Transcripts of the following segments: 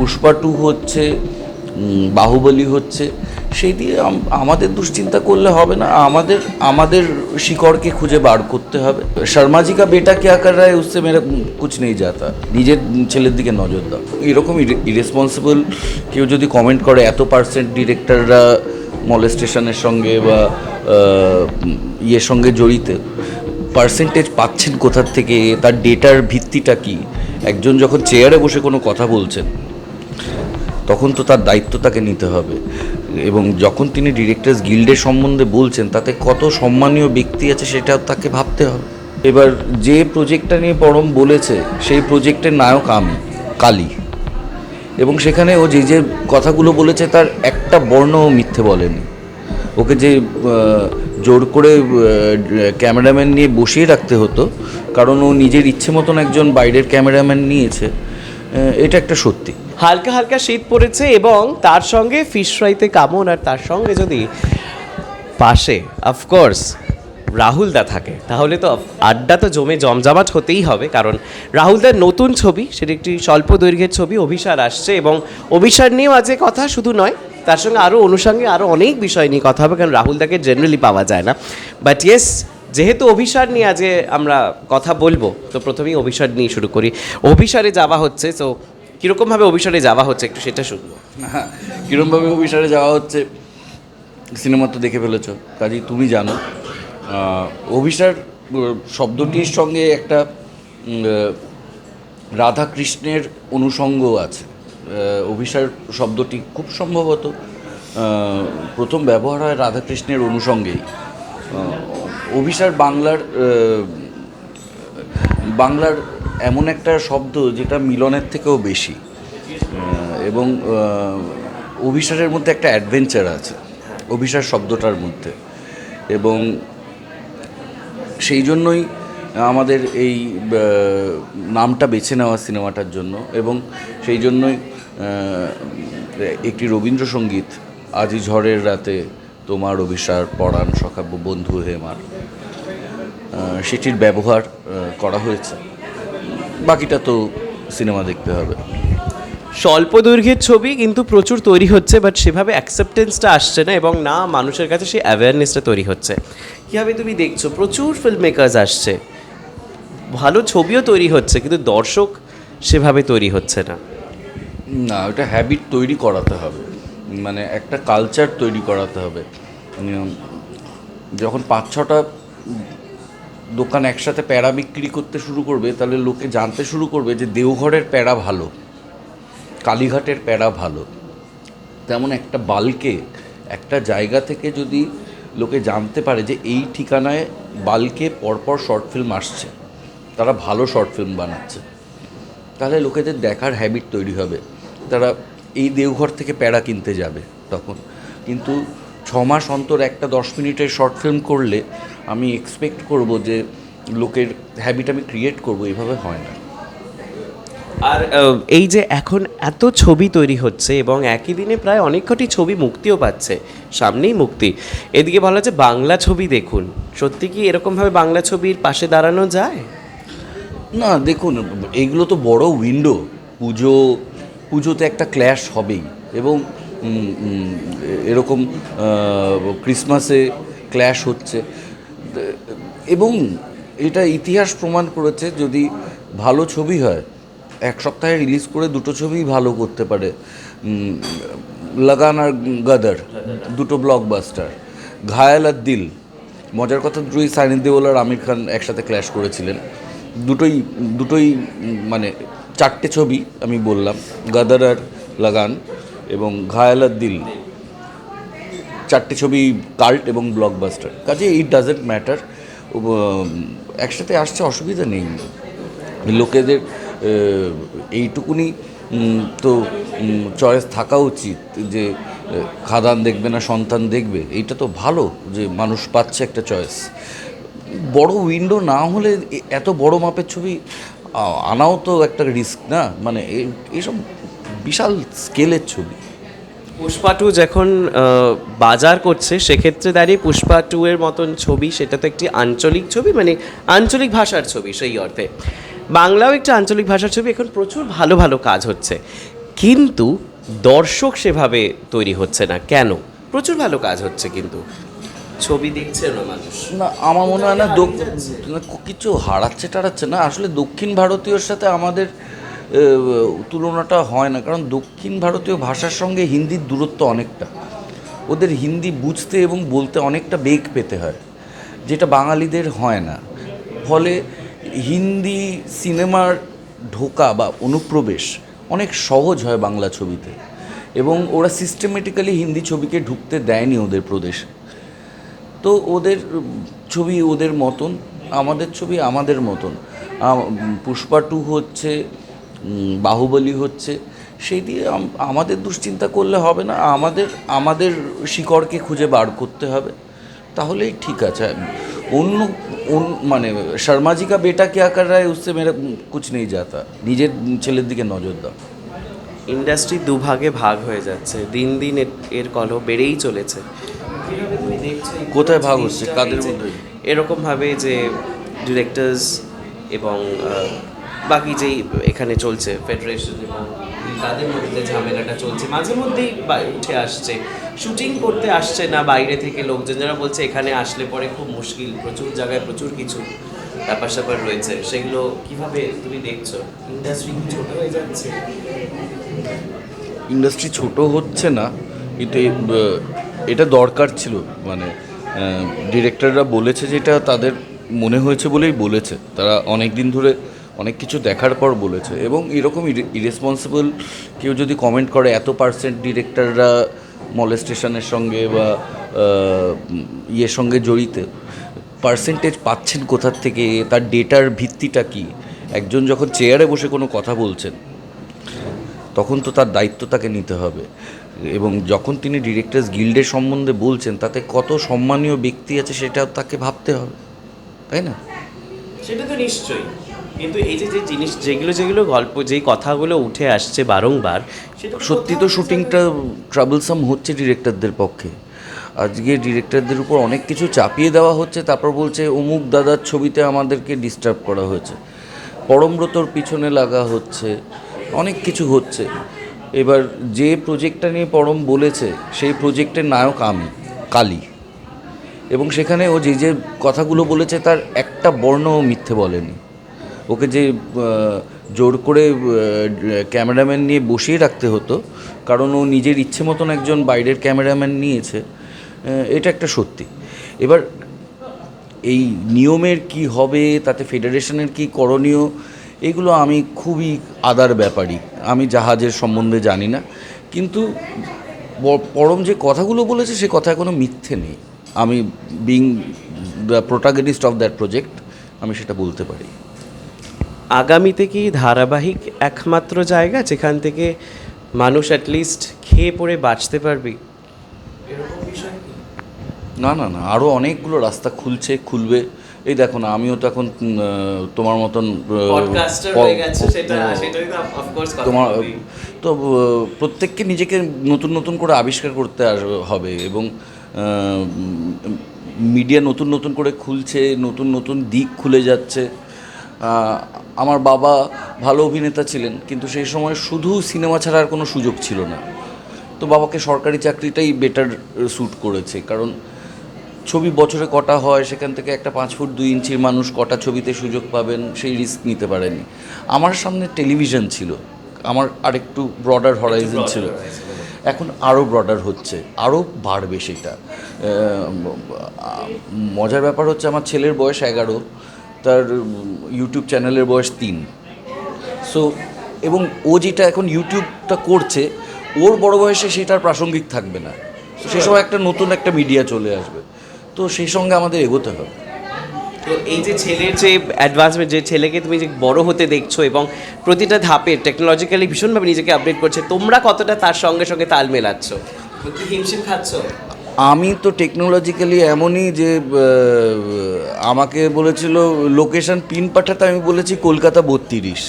Pushpa two হচ্ছে বাহুবলী হচ্ছে, সেই দিয়ে আমাদের দুশ্চিন্তা করলে হবে না। আমাদের আমাদের শিকড়কে খুঁজে বার করতে হবে। শর্মাজি কা বেটা কে আকার রায় উসসে মেরা কুছ নেই যাতা। নিজের ছেলের দিকে নজর দাও। এরকম ইরেসপন্সিবল কেউ যদি কমেন্ট করে, এত পার্সেন্ট ডিরেক্টররা মলেস্টেশনের সঙ্গে বা ইয়ের সঙ্গে জড়িত পার্সেন্টেজ পাচ্ছেন কোথার থেকে? তার ডেটার ভিত্তিটা কি? একজন যখন চেয়ারে বসে কোনো কথা বলছেন তখন তো তার দায়িত্ব তাকে নিতে হবে। এবং যখন তিনি ডিরেক্টর্স গিল্ডের সম্বন্ধে বলছেন, তাতে কত সম্মানীয় ব্যক্তি আছে সেটাও তাকে ভাবতে হবে। এবার যে প্রজেক্টটা নিয়ে পরম বলেছে, সেই প্রজেক্টের নায়ক আমি, কালী। এবং সেখানে ও যে যে কথাগুলো বলেছে, তার একটা বর্ণও মিথ্যে বলেনি। ওকে যে জোর করে ক্যামেরাম্যান নিয়ে বসিয়ে রাখতে হতো, কারণ ও নিজের ইচ্ছে মতন একজন বাইরের ক্যামেরাম্যান নিয়েছে এটা একটা সত্যি। হালকা হালকা শীত পড়েছে এবং তার সঙ্গে ফিশ ফ্রাইতে কামন আর তার সঙ্গে যদি পাশে অফকোর্স রাহুলদা থাকে, তাহলে তো আড্ডা তো জমে জমজমাট হতেই হবে, কারণ রাহুলদার নতুন ছবি, সেটি একটি স্বল্প দৈর্ঘ্যের ছবি, অভিসার আসছে এবং অভিসার নিয়েও আজকে কথা শুধু নয়, তার সঙ্গে আরও অনুষঙ্গে আরও অনেক বিষয় নিয়ে কথা হবে, কারণ রাহুলদাকে জেনারেলি পাওয়া যায় না। বাট ইয়েস যেহেতু অভিসার নিয়ে আজকে আমরা কথা বলব, তো প্রথমেই অভিসার নিয়ে শুরু করি। অভিসারে যাওয়া হচ্ছে তো কীরকমভাবে অভিসারে যাওয়া হচ্ছে একটু সেটা শুনব। কীরমভাবে অভিসারে যাওয়া হচ্ছে সিনেমা তো দেখে ফেলেছ কাজেই তুমি জানো। অভিসার শব্দটির সঙ্গে একটা উম, আহ, রাধাকৃষ্ণের অনুষঙ্গ আছে। অভিসার শব্দটি খুব সম্ভবত প্রথম ব্যবহার হয় রাধাকৃষ্ণের অনুষঙ্গেই অভিসার বাংলার বাংলার এমন একটা শব্দ যেটা মিলনের থেকেও বেশি। এবং অভিসারের মধ্যে একটা অ্যাডভেঞ্চার আছে, অভিসার শব্দটার মধ্যে। এবং সেই জন্যই আমাদের এই নামটা বেছে নেওয়া সিনেমাটার জন্য এবং সেই জন্যই একটি রবীন্দ্রসঙ্গীত, আজি ঝড়ের রাতে তোমার অভিসার পড়ান সখাব্য বন্ধু হেমার সেটির ব্যবহার করা হয়েছে। বাকিটা তো সিনেমা দেখতে হবে। স্বল্প দৈর্ঘ্যের ছবি কিন্তু প্রচুর তৈরি হচ্ছে বাট সেভাবে অ্যাকসেপ্টেন্সটা আসছে না এবং না মানুষের কাছে সেই অ্যাওয়ারনেসটা তৈরি হচ্ছে। কীভাবে তুমি দেখছ? প্রচুর ফিল্ম মেকার্স আসছে। ভালো ছবিও তৈরি হচ্ছে কিন্তু দর্শক সেভাবে তৈরি হচ্ছে না। না ওটা হ্যাবিট তৈরি করাতে হবে। মানে একটা কালচার তৈরি করাতে হবে। যখন পাঁচ ছটা দোকান একসাথে প্যাড়া বিক্রি করতে শুরু করবে, তাহলে লোকে জানতে শুরু করবে যে দেওঘরের প্যাড়া ভালো, কালীঘাটের প্যাড়া ভালো। তেমন একটা বালকে, একটা জায়গা থেকে যদি লোকে জানতে পারে যে এই ঠিকানায় বালকে পরপর শর্ট ফিল্ম আসছে, তারা ভালো শর্ট ফিল্ম বানাচ্ছে, তাহলে লোকেদের দেখার হ্যাবিট তৈরি হবে। তারা এই দেওঘর থেকে প্যাড়া কিনতে যাবে তখন। কিন্তু ছ মাস অন্তর একটা দশ মিনিটের শর্ট ফিল্ম করলে আমি এক্সপেক্ট করব যে লোকের হ্যাবিট আমি ক্রিয়েট করব এভাবে হয় না। আর এই যে এখন এত ছবি তৈরি হচ্ছে এবং একই দিনে প্রায় অনেক কটি ছবি মুক্তিও পাচ্ছে সামনেই মুক্তি। এদিকে বলা হচ্ছে বাংলা ছবি দেখুন সত্যি কি এরকমভাবে বাংলা ছবির পাশে দাঁড়ানো যায়? না দেখুন এইগুলো তো বড় উইন্ডো পুজো পুজোতে একটা ক্ল্যাশ হবেই এবং এরকম ক্রিসমাসে ক্ল্যাশ হচ্ছে। এবং এটা ইতিহাস প্রমাণ করেছে যদি ভালো ছবি হয়, এক সপ্তাহে রিলিজ করে দুটো ছবিই ভালো করতে পারে লাগান আর গাদার, দুটো ব্লকবাস্টার ঘায়াল আর দিল। মজার কথা, দুটোই সাইনি দেওয়াল আর আমির খান একসাথে ক্ল্যাশ করেছিলেন। দুটোই দুটোই মানে চারটে ছবি আমি বললাম, গাদার আর লাগান এবং ঘায়াল আর দিল। চারটে ছবি কাল্ট এবং ব্লকবাস্টার কাজে ইট ডাজেন্ট ম্যাটার একসাথে আসছে, অসুবিধা নেই। লোকেদের এইটুকুনি তো চয়েস থাকা উচিত যে খাদান দেখবে না, সন্তান দেখবে। এইটা তো ভালো যে, মানুষ পাচ্ছে একটা চয়েস বড় উইন্ডো না হলে এত বড় মাপের ছবি আনাও তো একটা রিস্ক না? মানে এসব বিশাল স্কেলের ছবি। পুষ্পা টু যখন বাজার করছে, সেক্ষেত্রে দাঁড়িয়ে পুষ্পা টু এর মতন ছবি, সেটা তো একটি আঞ্চলিক ছবি মানে আঞ্চলিক ভাষার ছবি সেই অর্থে। বাংলাও একটা আঞ্চলিক ভাষার ছবি, এখন প্রচুর ভালো ভালো কাজ হচ্ছে। কিন্তু দর্শক সেভাবে তৈরি হচ্ছে না, কেন? প্রচুর ভালো কাজ হচ্ছে কিন্তু। ছবি দেখছে না মানুষ। না, আমার মনে হয় না, কিছু হারাচ্ছে টারাচ্ছে না। আসলে দক্ষিণ ভারতীয়র সাথে আমাদের তুলনাটা হয় না, কারণ দক্ষিণ ভারতীয় ভাষার সঙ্গে হিন্দির দূরত্ব অনেকটা। ওদের হিন্দি বুঝতে এবং বলতে অনেকটা বেগ পেতে হয়, যেটা বাঙালিদের হয় না। ফলে হিন্দি সিনেমার ঢোকা বা অনুপ্রবেশ অনেক সহজ হয় বাংলা ছবিতে, এবং ওরা সিস্টেমেটিক্যালি হিন্দি ছবিকে ঢুকতে দেয়নি ওদের প্রদেশে। তো ওদের ছবি ওদের মতন, আমাদের ছবি আমাদের মতন। পুষ্পা টু হচ্ছে বাহুবলী হচ্ছে সেই দিয়ে আমাদের দুশ্চিন্তা করলে হবে না আমাদের আমাদের শিকড়কে খুঁজে বার করতে হবে তাহলেই ঠিক আছে অন্য মানে শর্মাজি কা বেটা কে আকার রায় উসসে মেরা কুছ নেই যাতা নিজের ছেলের দিকে নজর দাও ইন্ডাস্ট্রি দুভাগে ভাগ হয়ে যাচ্ছে দিন দিন এর- এর কলহ বেড়েই চলেছে কোথায় ভাগ হচ্ছে? কাদের মধ্যে? এরকমভাবে যে ডিরেক্টরস এবং বাকি যেই এখানে চলছে ফেডারেশন এবং তাদের মধ্যে ঝামেলাটা চলছে, মাঝে মধ্যেই উঠে আসছে। শুটিং করতে আসছে না বাইরে থেকে লোকজন, যারা বলছে এখানে আসলে পরে খুব মুশকিল, প্রচুর জায়গায় প্রচুর কিছু ব্যাপার স্যাপার রয়েছে। সেগুলো কীভাবে তুমি দেখছ? ইন্ডাস্ট্রি ছোট হয়ে যাচ্ছে? ইন্ডাস্ট্রি ছোট হচ্ছে না, কিন্তু এটা দরকার ছিল। মানে ডিরেক্টররা বলেছে যেটা তাদের মনে হয়েছে বলেই বলেছে। তারা অনেক দিন ধরে অনেক কিছু দেখার পর বলেছে এবং এরকম ইরেসপন্সিবল কেউ যদি কমেন্ট করে, এত পার্সেন্ট ডিরেক্টররা মলেস্টেশনের সঙ্গে বা ইয়ের সঙ্গে জড়িত পার্সেন্টেজ পাচ্ছেন কোথার থেকে? তার ডেটার ভিত্তিটা কি? একজন যখন চেয়ারে বসে কোনো কথা বলছেন, তখন তো তার দায়িত্ব তাকে নিতে হবে। এবং যখন তিনি ডিরেক্টর্স গিল্ডের সম্বন্ধে বলছেন, তাতে কত সম্মানীয় ব্যক্তি আছে সেটা তাকে ভাবতে হবে, তাই না? সেটা তো নিশ্চয়ই। কিন্তু এই যে যে জিনিস যেগুলো যেগুলো গল্প যেই কথাগুলো উঠে আসছে বারংবার সেটা সত্যি তো শুটিংটা ট্রাবলসাম হচ্ছে ডিরেক্টরদের পক্ষে। আজকে ডিরেক্টরদের উপর অনেক কিছু চাপিয়ে দেওয়া হচ্ছে তারপর বলছে অমুক দাদার ছবিতে আমাদেরকে ডিস্টার্ব করা হয়েছে। পরমব্রতর পিছনে লাগা হচ্ছে। অনেক কিছু হচ্ছে। এবার যে প্রজেক্টটা নিয়ে পরম বলেছে সেই প্রজেক্টের নায়ক আমি কালী। এবং সেখানে ও যে যে কথাগুলো বলেছে তার একটা বর্ণও মিথ্যে বলেনি। ওকে যে জোর করে ক্যামেরাম্যান নিয়ে বসিয়ে রাখতে হতো, কারণ ও নিজের ইচ্ছে মতন একজন বাইরের ক্যামেরাম্যান নিয়েছে এটা একটা সত্যি। এবার, এই নিয়মের কি হবে, তাতে ফেডারেশনের কি করণীয়, এগুলো আমি খুবই আদার ব্যাপারই। আমি জাহাজের সম্বন্ধে জানি না, কিন্তু পরম যে কথাগুলো বলেছে, সে কথা কোনো মিথ্যে নেই। আমি being the protagonist of that project আমি সেটা বলতে পারি। আগামীতে কি ধারাবাহিক একমাত্র জায়গা যেখান থেকে মানুষ অ্যাটলিস্ট খেয়ে পড়ে বাঁচতে পারবে। না না না আরও অনেকগুলো রাস্তা খুলছে খুলবে। এই দেখো না আমিও তো এখন তোমার মতন তোমার তো প্রত্যেককে নিজেকে নতুন নতুন করে আবিষ্কার করতে হবে এবং মিডিয়া নতুন নতুন করে খুলছে নতুন নতুন দিক খুলে যাচ্ছে। আমার বাবা ভালো অভিনেতা ছিলেন, কিন্তু সেই সময় শুধু সিনেমা ছাড়া আর কোনো সুযোগ ছিল না। তো বাবাকে সরকারি চাকরিটাই বেটার স্যুট করেছে, কারণ ছবি বছরে কটা হয়, সেখান থেকে একটা পাঁচ ফুট দুই ইঞ্চির মানুষ কটা ছবিতে সুযোগ পাবেন, সেই রিস্ক নিতে পারেনি। আমার সামনে টেলিভিশন ছিল, আমার আরেকটু ব্রডার হরাইজন ছিল। এখন আরও ব্রডার হচ্ছে আরও বাড়বে সেটা। মজার ব্যাপার হচ্ছে আমার ছেলের বয়স এগারো তার ইউটিউব চ্যানেলের বয়স তিন। সো এবং ও যেটা এখন ইউটিউবটা করছে ওর বড় বয়সে সেটার প্রাসঙ্গিক থাকবে না। সে সময় একটা নতুন একটা মিডিয়া চলে আসবে। তো সেই সঙ্গে আমাদের এগোতে হবে। তো এই যে ছেলের যে অ্যাডভান্সমেন্ট যে ছেলেকে তুমি যে বড় হতে দেখছ এবং প্রতিটা ধাপে টেকনোলজিক্যালি ভীষণভাবে নিজেকে আপডেট করছে তোমরা কতটা তার সঙ্গে সঙ্গে তাল মেলাচ্ছ? হিমশিম খাচ্ছ? আমি তো টেকনোলজিক্যালি এমনই যে আমাকে বলেছিল লোকেশন পিন পাঠাতে। আমি বলেছি, কলকাতা বত্রিশ।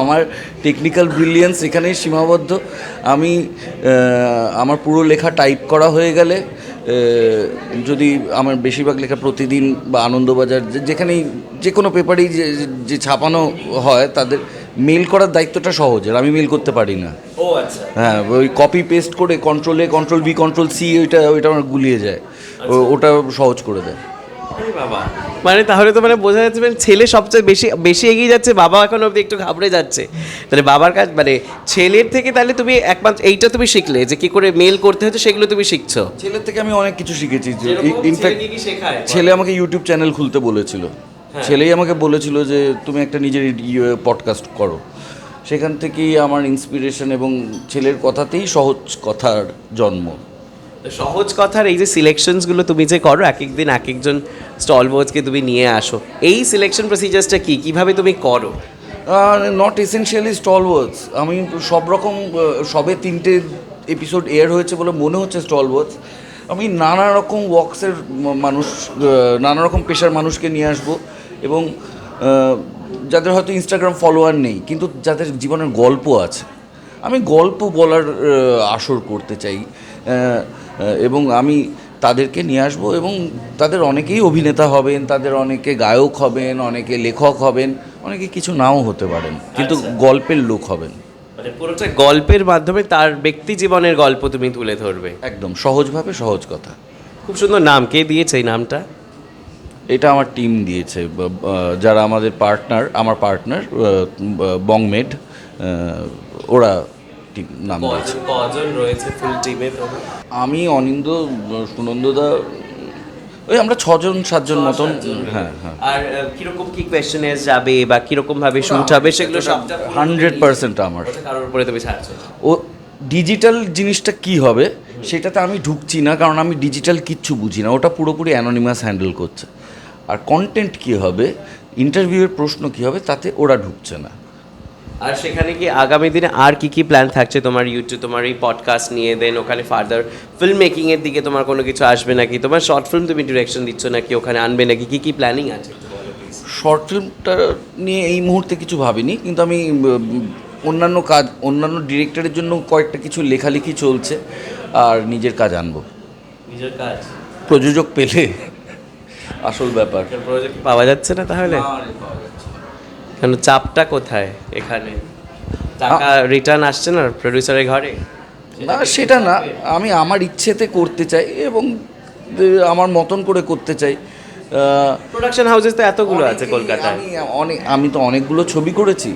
আমার টেকনিক্যাল ব্রিলিয়েন্স এখানেই সীমাবদ্ধ। আমি আমার পুরো লেখা টাইপ করা হয়ে গেলে যদি আমার বেশিরভাগ লেখা প্রতিদিন বা আনন্দবাজার যেখানেই, যে কোনো পেপারেই যে ছাপানো হয়, তাদের মেল করার দায়িত্বটা সহজের আমি মেল করতে পারি না। ও আচ্ছা। হ্যাঁ ওই কপি পেস্ট করে control A control B control C ওইটা ওইটা আমার গুলিয়ে যায়। ও- ওটা সহজ করে দেয়। বাবা। মানে তাহলে তো মানে বোঝা যাচ্ছে মানে ছেলে সবচেয়ে বেশি বেশি এগিয়ে যাচ্ছে বাবা এখন অব্দি একটু ঘাবড়ে যাচ্ছে। তাহলে বাবার কাজ মানে ছেলের থেকে তাহলে তুমি একমাত্র এইটা তুমি শিখলে যে কি করে মেল করতে হচ্ছে সেগুলো তুমি শিখছো। ছেলের থেকে আমি অনেক কিছু শিখেছি। ইনফ্যাক্ট ছেলে কি কি শেখায়? ছেলে আমাকে ইউটিউব চ্যানেল খুলতে বলেছিল। ছেলেই আমাকে বলেছিল যে তুমি একটা নিজের পডকাস্ট করো। সেখান থেকেই আমার ইন্সপিরেশন এবং ছেলের কথাতেই সহজ কথার জন্ম। সহজ কথার এই যে সিলেকশনসগুলো তুমি যে করো এক একদিন এক একজন স্টল বোর্ডসকে তুমি নিয়ে আসো এই সিলেকশন প্রসিজার্সটা কী? কীভাবে তুমি করো? নট এসেনশিয়ালি স্টল ওয়ার্কস আমি সব রকম সবে তিনটে এপিসোড এয়ার হয়েছে বলে মনে হচ্ছে স্টল ওয়ার্কস আমি নানা রকম ওয়ার্কসের মানুষ নানা রকম পেশার মানুষকে নিয়ে আসব। এবং যাদের হয়তো ইনস্টাগ্রাম ফলোয়ার নেই কিন্তু যাদের জীবনের গল্প আছে। আমি গল্প বলার আসর করতে চাই এবং আমি তাদেরকে নিয়ে আসব এবং তাদের অনেকেই অভিনেতা হবেন তাদের অনেকে গায়ক হবেন অনেকে লেখক হবেন অনেকে কিছু নাও হতে পারেন কিন্তু গল্পের লোক হবেন। মানে পুরোটা গল্পের মাধ্যমে তার ব্যক্তি জীবনের গল্প তুমি তুলে ধরবে। একদম সহজভাবে সহজ কথা। খুব সুন্দর নাম কে দিয়েছে এই নামটা? এটা আমার টিম দিয়েছে যারা আমাদের পার্টনার আমার পার্টনার বংমেড ওরা টিম নাম দিয়েছে। কজন রয়েছে ফুল টিমে আমি অনিন্দ সুনন্দদা ওই আমরা ছজন সাতজন মতন হ্যাঁ হ্যাঁ। আর কীরকম কি কোয়েশ্চেন যাবে বা কীরকম ভাবে শুট হবে সেগুলো সবটা হান্ড্রেড পার্সেন্ট আমার। কারোর উপরে তুমি ছাড়ছো ও ডিজিটাল জিনিসটা কি হবে সেটাতে আমি ঢুকছি না কারণ আমি ডিজিটাল কিচ্ছু বুঝি না ওটা পুরোপুরি অ্যানোনিমাস হ্যান্ডেল করছে। আর কন্টেন্ট কী হবে ইন্টারভিউয়ের প্রশ্ন কী হবে তাতে ওরা ঢুকছে না। আর সেখানে কি আগামী দিনে আর কি কি প্ল্যান থাকছে তোমার ইউটিউব তোমার এই পডকাস্ট নিয়ে দেন ওখানে ফার্দার ফিল্ম মেকিং এর দিকে তোমার কোনো কিছু আসবে নাকি? তোমার শর্ট ফিল্ম তুমি ডিরেকশন দিচ্ছ নাকি ওখানে আনবে নাকি? কি কি প্ল্যানিং আছে। শর্ট ফিল্মটা নিয়ে এই মুহূর্তে কিছু ভাবিনি কিন্তু আমি অন্যান্য কাজ অন্যান্য ডিরেক্টরের জন্য কয়েকটা কিছু লেখালেখি চলছে আর নিজের কাজ আনব। নিজের কাজ? প্রযোজক পেলে আসল ব্যাপার। প্রজেক্ট পাওয়া যাচ্ছে না তাহলে? কেন চাপটা কোথায় এখানে? টাকা রিটার্ন আসছে না প্রডিউসারের ঘরে? না সেটা না। আমি আমার ইচ্ছেতে করতে চাই এবং আমার মতন করে করতে চাই। প্রোডাকশন হাউসেস তো এতগুলো আছে কলকাতায়। আমি অনেক আমি তো অনেকগুলো ছবি করেছি।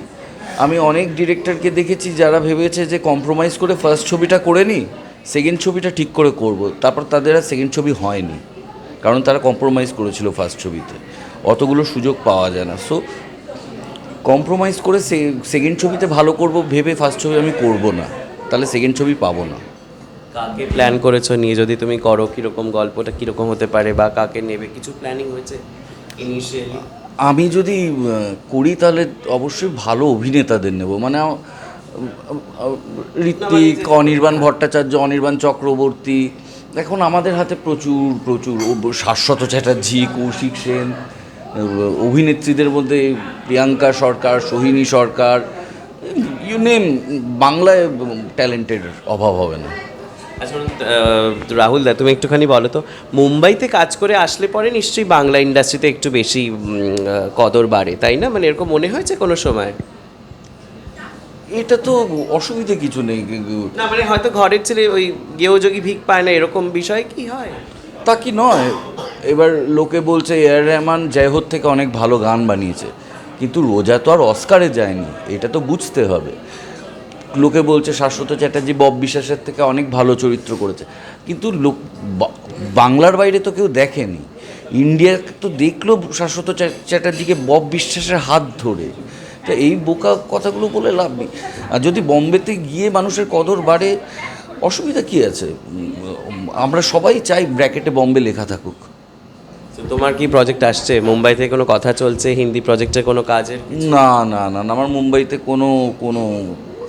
আমি অনেক ডিরেক্টরকে দেখেছি যারা ভেবেছে যে কম্প্রোমাইজ করে ফার্স্ট ছবিটা করে নিই সেকেন্ড ছবিটা ঠিক করে করব। তারপর তাদের আর সেকেন্ড ছবি হয়নি। কারণ তারা কম্প্রোমাইজ করেছিল ফার্স্ট ছবিতে। অতগুলো সুযোগ পাওয়া যায় না। সো কম্প্রোমাইজ করে সেকেন্ড ছবিতে ভালো করব ভেবে ফার্স্ট ছবি আমি করব না। তাহলে সেকেন্ড ছবি পাবো না। কাকে প্ল্যান করেছ নিয়ে? যদি তুমি করো কীরকম গল্পটা কীরকম হতে পারে বা কাকে নেবে? কিছু প্ল্যানিং হয়েছে ইনিশিয়ালি আমি যদি করি তাহলে অবশ্যই ভালো অভিনেতাদের নেব। মানে ঋত্বিক অনির্বাণ ভট্টাচার্য অনির্বাণ চক্রবর্তী এখন আমাদের হাতে প্রচুর প্রচুর শাশ্বত চ্যাটার্জি, কৌশিক সেন, অভিনেত্রীদের মধ্যে প্রিয়াঙ্কা সরকার, সোহিনী সরকার ইউ নেম বাংলায় ট্যালেন্টের অভাব হবে না। আচ্ছা রাহুল দা, তুমি একটুখানি বলো তো, মুম্বাইতে কাজ করে আসলে পরে নিশ্চয়ই বাংলা ইন্ডাস্ট্রিতে একটু বেশি কদর বাড়ে, তাই না? মানে এরকম মনে হয়েছে কোনো সময়? এটা তো অসুবিধে কিছু নেই না মানে হয়তো ঘরের ছেলে ওই গেওযোগী ভিক পায় না এরকম বিষয় কি হয়? তা কি নয়। এবার লোকে বলছে এয়ার রহমান জয়হর থেকে অনেক ভালো গান বানিয়েছে। কিন্তু রোজা তো আর অস্কারে যায়নি এটা তো বুঝতে হবে। লোকে বলছে শাশ্বত চ্যাটার্জি বব বিশ্বাসের থেকে অনেক ভালো চরিত্র করেছে। কিন্তু লোক বাংলার বাইরে তো কেউ দেখেনি। ইন্ডিয়া তো দেখল শাশ্বত চ্যা- চ্যাটার্জিকে বব বিশ্বাসের হাত ধরে। তো এই বোকা কথাগুলো বলে লাভ নেই। আর যদি বম্বেতে গিয়ে মানুষের কদর বাড়ে অসুবিধা কী আছে? আমরা সবাই চাই ব্র্যাকেটে বম্বে লেখা থাকুক। তোমার কি প্রজেক্ট আসছে? মুম্বাই থেকে কোনো কথা চলছে? হিন্দি প্রজেক্টের কোনো কাজের না না না না, আমার মুম্বাইতে কোনো কোনো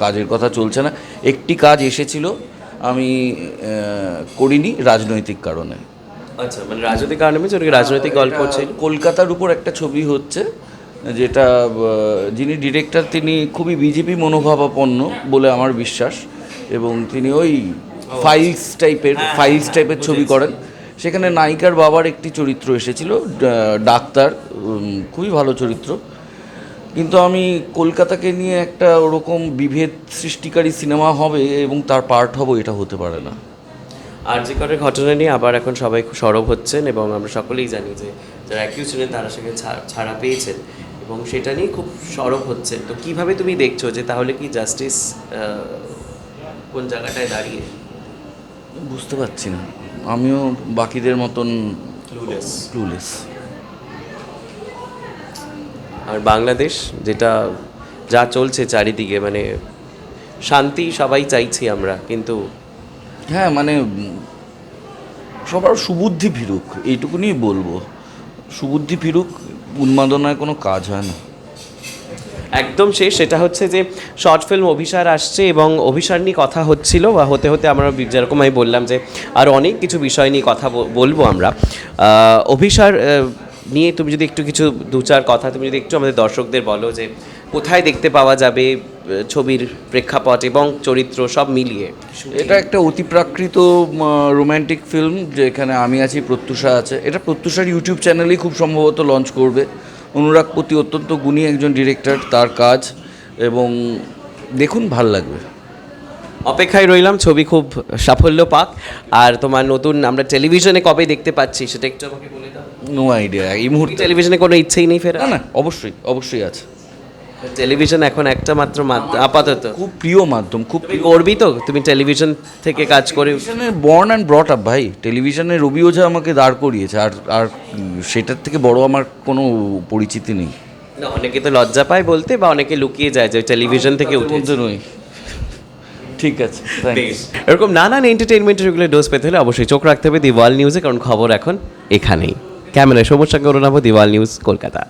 কাজের কথা চলছে না। একটি কাজ এসেছিল আমি করিনি রাজনৈতিক কারণে। আচ্ছা মানে রাজনৈতিক কারণে রাজনৈতিক গল্প ছিল কলকাতার উপর একটা ছবি হচ্ছে। যেটা যিনি ডিরেক্টর তিনি খুবই বিজেপি মনোভাবাপন্ন বলে আমার বিশ্বাস এবং তিনি ওই ফাইলস টাইপের ফাইলস টাইপের ছবি করেন। সেখানে নায়িকার বাবার একটি চরিত্র এসেছিল ডাক্তার খুবই ভালো চরিত্র। কিন্তু আমি কলকাতাকে নিয়ে একটা ওরকম বিভেদ সৃষ্টিকারী সিনেমা হবে এবং তার পার্ট হব এটা হতে পারে না। আর যে আরজিকরের ঘটনা নিয়ে আবার এখন সবাই খুব সরব হচ্ছেন এবং আমরা সকলেই জানি যে যারা অ্যাকিউজ ছিলেন তারা সেখানে ছাড়া পেয়েছেন। এবং সেটা নিয়ে খুব সরব হচ্ছে। তো কীভাবে তুমি দেখছ যে তাহলে কি জাস্টিস কোন জায়গাটায় দাঁড়িয়ে? বুঝতে পারছি না। আমিও বাকিদের মতন. ক্লুলেস আর বাংলাদেশ যেটা যা চলছে চারিদিকে মানে শান্তি সবাই চাইছি আমরা কিন্তু হ্যাঁ মানে সবার সুবুদ্ধি ফিরুক এইটুকুনি বলব। সুবুদ্ধি ফিরুক উন্মাদনায় কোনো কাজ হয় না। একদম শেষ, সেটা হচ্ছে যে শর্ট ফিল্ম অভিসার আসছে এবং অভিসার নিয়ে কথা হচ্ছিল বা হতে হতে আমরা যেরকম আমি বললাম যে আর অনেক কিছু বিষয় নিয়ে কথা বলব আমরা। অভিসার নিয়ে তুমি যদি একটু কিছু দু চার কথা তুমি যদি একটু আমাদের দর্শকদের বলো যে কোথায় দেখতে পাওয়া যাবে ছবির প্রেক্ষাপট এবং চরিত্র সব মিলিয়ে। এটা একটা অতিপ্রাকৃত রোম্যান্টিক ফিল্ম যেখানে আমি আছি প্রত্যুষা আছে। এটা প্রত্যুষার ইউটিউব চ্যানেলেই খুব সম্ভবত লঞ্চ করবে। অনুরাগপতি অত্যন্ত গুণী একজন ডিরেক্টর তার কাজ এবং দেখুন ভালো লাগবে। অপেক্ষায় রইলাম ছবি খুব সাফল্য পাক আর তোমার নতুন আমরা টেলিভিশনে কবে দেখতে পাচ্ছি সেটা একটু আমাকে বলে দাও। নো আইডিয়া এই মুহূর্তে। টেলিভিশনে কোনো ইচ্ছেই নেই ফেরা না না অবশ্যই অবশ্যই আছে। টেলিভিশন এখন একটা মাত্র মাধ্যম আপাতত। খুব প্রিয় মাধ্যম খুব তুমি করবি তো তুমি টেলিভিশন থেকে কাজ করে বর্ন অ্যান্ড ব্রট আপ ভাই। টেলিভিশনে রবি ওঝা আমাকে দাঁড় করিয়েছে আর আর সেটার থেকে বড় আমার কোনো পরিচিতি নেই। না অনেকে তো লজ্জা পায় বলতে বা অনেকে লুকিয়ে যায় যে টেলিভিশন থেকে উঠে নই। ঠিক আছে. এরকম নানান এন্টারটেনমেন্টের এগুলো ডোজ পেতে হলে অবশ্যই চোখ রাখতে হবে দি ওয়ার্ল্ড নিউজে কারণ খবর এখন এখানেই। ক্যামেরায় সমস্যা করুন দিওয়াল নিউজ কলকাতা।